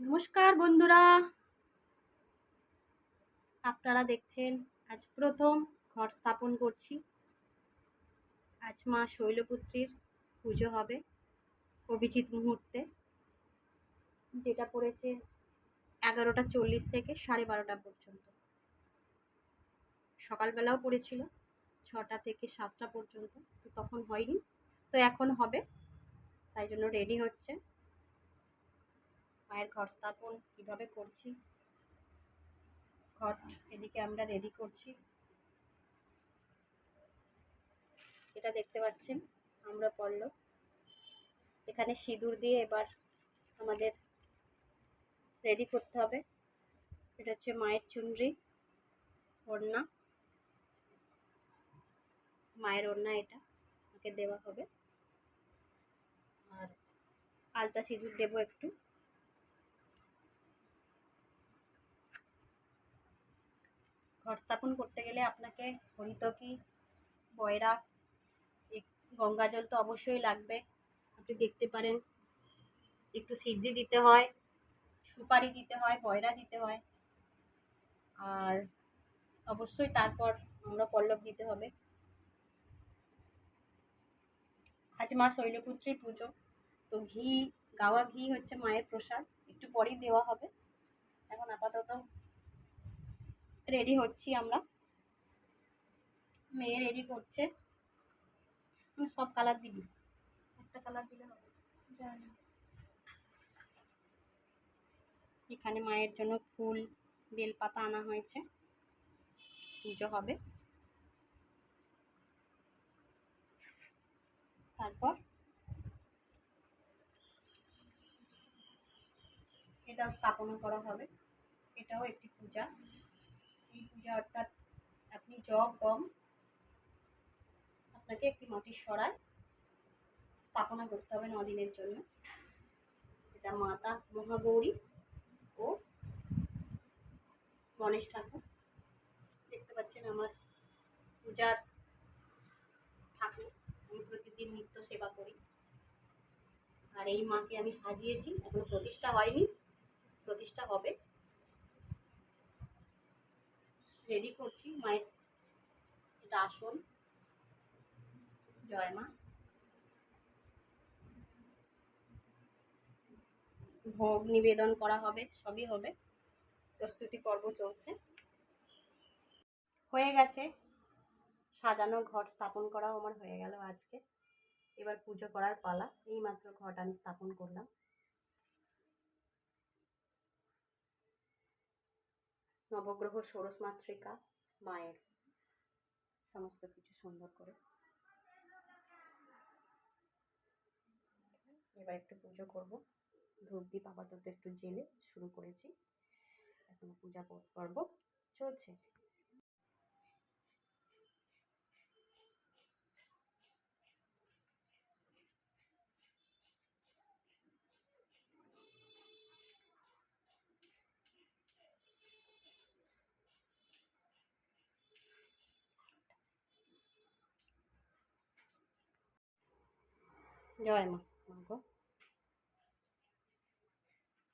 নমস্কার বন্ধুরা। আপনারা দেখছেন আজ প্রথম ঘর স্থাপন করছি। আজ মা শৈলপুত্রীর পুজো হবে অভিজিৎ মুহূর্তে, যেটা পড়েছে এগারোটা চল্লিশ থেকে সাড়ে বারোটা পর্যন্ত। সকালবেলাও পড়েছিল, ছটা থেকে সাতটা পর্যন্ত, তো তখন হয়নি, তো এখন হবে, তাই জন্য রেডি হচ্ছে। মায়ের ঘর স্থাপন কীভাবে করছি? ঘট এদিকে আমরা রেডি করছি। এটা দেখতে পাচ্ছেন, আমরা পড়ল। এখানে সিঁদুর দিয়ে এবার আমাদের রেডি করতে হবে। এটা হচ্ছে মায়ের চুনরি, ওড়না। মায়ের ওড়না এটা, ওকে দেওয়া হবে। আর আলতা সিঁদুর দেবো একটু। ঘর স্থাপন করতে গেলে আপনাকে হরিতকি বয়রা গঙ্গা জল তো অবশ্যই লাগবে। আপনি দেখতে পারেন, একটু সিদ্ধি দিতে হয়, সুপারি দিতে হয়, বয়রা দিতে হয়। আর অবশ্যই তারপর আমরা পল্লব দিতে হবে। আজ মা শৈলপুত্রীর পুজো। তো ঘি, গাওয়া ঘি হচ্ছে মায়ের প্রসাদ। একটু পরেই দেওয়া হবে। এখন আপাতত রেডি হচ্ছি আমরা। মেয়ে রেডি করছে। আমি সব কালার দিবি। একটা কালার দিলে হবে। এখানে মায়ের জন্য ফুল, বেলপাতা আনা হয়েছে। পুজো হবে। তারপর? এটাও স্থাপনা করা হবে। এটাও একটি পূজা। এই পূজা অর্থাৎ আপনি জগ গম, আপনাকে একটি মাটির সরায়, স্থাপনা করতে হবে নদিনের জন্য। এটা মাতা, মহাগৌরী ও গণেশ ঠাকুর। দেখতে পাচ্ছেন আমার পূজার ঠাকুর। আমি প্রতিদিন নিত্য সেবা করি। আর এই মাকে আমি সাজিয়েছি। এখন প্রতিষ্ঠা হয়নি। প্রতিষ্ঠা হবে। রেডি করছি। মায়ের এটা জয় মা। ভোগ নিবেদন করা হবে, সবই হবে। প্রস্তুতি পর্ব চলছে। হয়ে গেছে। সাজানো ঘর স্থাপন করাও আমার হয়ে গেল আজকে। এবার পুজো করার পালা। এইমাত্র ঘট আমি স্থাপন করলাম। নবগ্রহ ষোড়শ মাতৃকা, মায়ের সমস্ত কিছু সুন্দর করে। এবার একটু পুজো করব। ধূপ দ্বীপ আপাতত একটু জেলে শুরু করেছি। এখন পূজা করব চলছে। জয় মা